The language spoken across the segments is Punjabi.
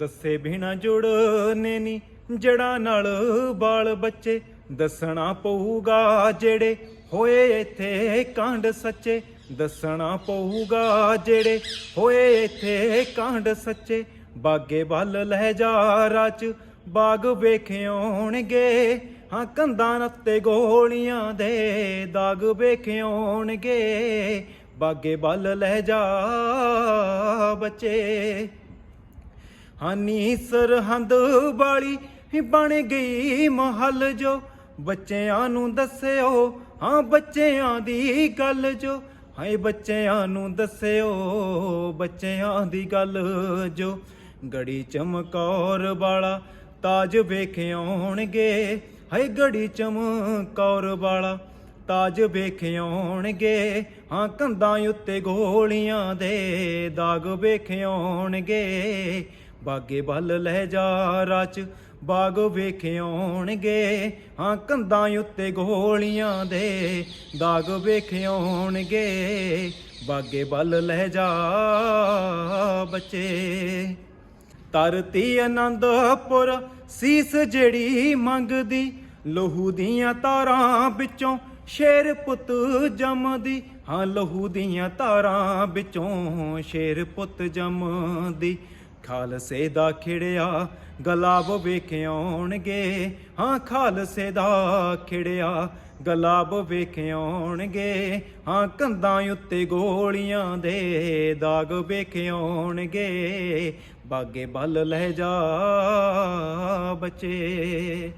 ਦੱਸੇ ਬਿਨਾ ਜੁੜਨੇ ਨੀ ਜੜਾਂ ਨਾਲ ਬਾਲ ਬੱਚੇ। ਦੱਸਣਾ ਪਊਗਾ ਜਿਹੜੇ ਹੋਏ ਇੱਥੇ ਕਾਂਡ ਸੱਚੇ। ਦੱਸਣਾ ਪਊਗਾ ਜਿਹੜੇ ਹੋਏ ਇੱਥੇ ਕਾਂਡ ਸੱਚੇ। ਬਾਗੇ ਵੱਲ ਲੈ ਜਾ ਰਾਚ ਬਾਗ ਵੇਖਿਓਣਗੇ ਹਾਂ, ਕੰਧਾਂ ਉੱਤੇ ਗੋਲੀਆਂ ਦੇ ਦਾਗ ਵੇਖਿਓਣਗੇ ਬਾਗੇ ਵੱਲ ਲੈ ਜਾ ਬੱਚੇ। ਹਾਨੀ ਸਰਹੰਦ ਵਾਲੀ ਬਣ ਗਈ ਮਹੱਲ ਜੋ। ਬੱਚਿਆਂ ਨੂੰ ਦੱਸਿਓ, ਹਾਂ ਬੱਚਿਆਂ ਦੀ ਗੱਲ ਜੋ। ਹਾਏ ਬੱਚਿਆਂ ਨੂੰ ਦੱਸਿਓ, ਬੱਚਿਆਂ ਦੀ ਗੱਲ ਜੋ। ਗੜੀ ਚਮਕੌਰ ਵਾਲਾ ਤਾਜ ਵੇਖਿਓਣਗੇ ਹਾਏ ਗੜੀ ਚਮਕੌਰ ਵਾਲਾ ਤਾਜ ਵੇਖਿਓਣਗੇ ਹਾਂ ਕੰਧਾਂ ਉੱਤੇ ਗੋਲੀਆਂ ਦੇ ਦਾਗ ਵੇਖਿਓਣਗੇ ਬਾਗੇ ਵੱਲ ਲੈ ਜਾ ਰਾਚ ਬਾਗ ਵੇਖਿਓਣਗੇ ਹਾਂ, ਕੰਧਾਂ ਉੱਤੇ ਗੋਲੀਆਂ ਦੇ, ਦਾਗ ਵੇਖਿਓਣਗੇ ਬਾਗੇ ਵੱਲ ਲੈ ਜਾ ਬੱਚੇ। ਤਰਤੀ ਆਨੰਦਪੁਰ ਸੀਸ ਜਿਹੜੀ ਮੰਗਦੀ, ਲਹੂ ਦੀਆਂ ਤਾਰਾਂ ਵਿੱਚੋਂ ਸ਼ੇਰ ਪੁੱਤ ਜੰਮਦੀ। ਹਾਂ, ਲਹੂ ਦੀਆਂ ਤਾਰਾਂ ਵਿੱਚੋਂ ਸ਼ੇਰ ਪੁੱਤ ਜੰਮਦੀ। ਖਾਲਸੇ ਦਾ ਖਿੜਿਆ, ਗਲਾਬ ਵੇਖਿਓਣਗੇ ਹਾਂ, ਖਾਲਸੇ ਦਾ ਖਿੜਿਆ, ਗਲਾਬ ਵੇਖਿਓਣਗੇ ਹਾਂ, ਕੰਧਾਂ ਉੱਤੇ ਗੋਲੀਆਂ ਦੇ ਦਾਗ ਵੇਖਿਓਣਗੇ ਬਾਗੇ ਵੱਲ ਲੈ ਜਾ ਬਚੇ।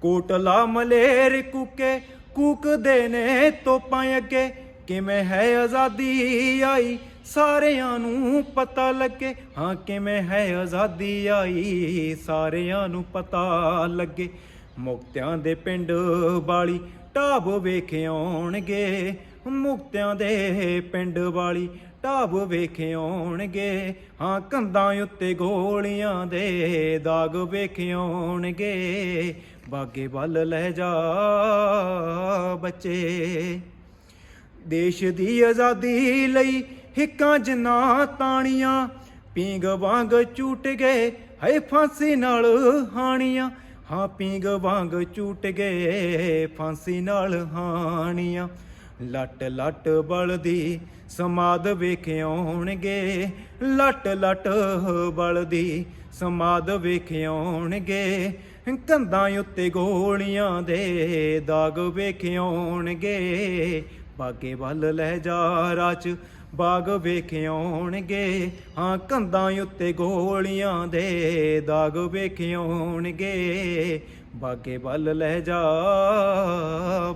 ਕੋਟਲਾ ਮਲੇਰ ਕੁਕੇ, ਕੂਕਦੇ ਨੇ ਤੋਪਾਂ ਅੱਗੇ। ਕਿਵੇਂ ਹੈ ਆਜ਼ਾਦੀ ਆਈ? ਸਾਰਿਆਂ ਨੂੰ ਪਤਾ ਲੱਗੇ। ਹਾਂ, ਕਿਵੇਂ ਹੈ ਆਜ਼ਾਦੀ ਆਈ? ਸਾਰਿਆਂ ਨੂੰ ਪਤਾ ਲੱਗੇ। ਮੁਕਤਿਆਂ ਦੇ ਪਿੰਡ ਵਾਲੀ ਢਾਬ ਵੇਖਿਓਣਗੇ ਮੁਕਤਿਆਂ ਦੇ ਪਿੰਡ ਵਾਲੀ ਢਾਬ ਵੇਖਿਓਣਗੇ ਹਾਂ, ਕੰਧਾਂ ਉੱਤੇ ਗੋਲੀਆਂ ਦੇ ਦਾਗ ਵੇਖਿਓਣਗੇ ਬਾਗੇ ਵੱਲ ਲੈ ਜਾ ਬੱਚੇ। ਦੇਸ਼ ਦੀ ਆਜ਼ਾਦੀ ਲਈ ਹਿੱਕਾਂ ਜਨਾ ਤਾਣੀਆਂ। ਪੀਂਗ ਵਾਂਗ ਝੂਟ ਗਏ ਹੈ ਫਾਂਸੀ ਨਾਲ ਹਾਣੀਆਂ। ਹਾਂ ਪੀਂਗ ਵਾਂਗ ਝੂਟ ਗਏ, ਫਾਂਸੀ ਨਾਲ ਹਾਣੀਆਂ। ਲੱਟ ਲੱਟ ਬਲਦੀ ਸਮਾਦ ਵੇਖਿਓਣਗੇ ਲੱਟ ਲੱਟ ਬਲਦੀ ਸਮਾਦ ਵੇਖਿਓਣਗੇ ਕੰਧਾਂ ਉੱਤੇ ਗੋਲੀਆਂ ਦੇ ਦਾਗ ਵੇਖਿਓਣਗੇ ਬਾਗੇ ਵੱਲ ਲੈ ਜਾ ਰਾਚ ਬਾਗ ਵੇਖਿਓਣਗੇ ਹਾਂ, ਕੰਧਾਂ ਉੱਤੇ ਗੋਲੀਆਂ ਦੇ ਦਾਗ ਵੇਖਿਓਣਗੇ ਬਾਗੇ ਵੱਲ ਲੈ ਜਾ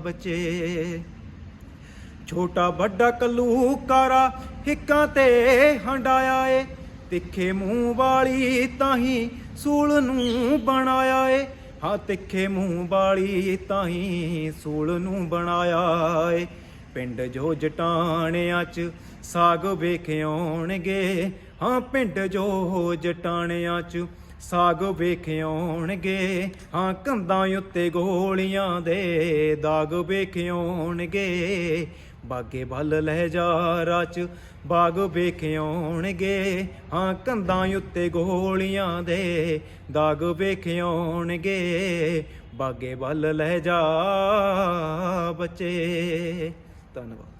ਬੱਚੇ। ਛੋਟਾ ਵੱਡਾ ਕਲੂਕਾਰਾ ਹਿੱਕਾਂ ਤੇ ਹੰਡਾਇਆ ਏ। ਤਿੱਖੇ ਮੂੰਹ ਵਾਲੀ ਤਾਹੀ ਸੂਲ ਨੂੰ ਬਣਾਇਆ ਏ। ਹਾਂ, ਤਿੱਖੇ ਮੂੰਹ ਵਾਲੀ ਤਾਹੀਂ ਸੂਲ ਨੂੰ ਬਣਾਇਆ ਏ। ਪਿੰਡ ਜੋ ਜਟਾਣਿਆਂ ਚ ਸਾਗ ਵੇਖਿਓਣਗੇ ਹਾਂ, ਪਿੰਡ ਜੋ ਜਟਾਣਿਆਂ ਚ ਸਾਗ ਵੇਖਿਓਣਗੇ ਹਾਂ, ਕੰਧਾਂ ਉੱਤੇ ਗੋਲੀਆਂ ਦੇ ਦਾਗ ਵੇਖਿਓਣਗੇ ਬਾਗੇ ਵੱਲ ਲੈ ਜਾ ਰਾਚ ਬਾਗ ਵੇਖਿਓਣਗੇ ਹਾਂ, ਕੰਧਾਂ ਉੱਤੇ ਗੋਲੀਆਂ ਦੇ ਦਾਗ ਵੇਖਿਓਣਗੇ ਬਾਗੇ ਵੱਲ ਲੈ ਜਾ ਬੱਚੇ। ਧੰਨਵਾਦ।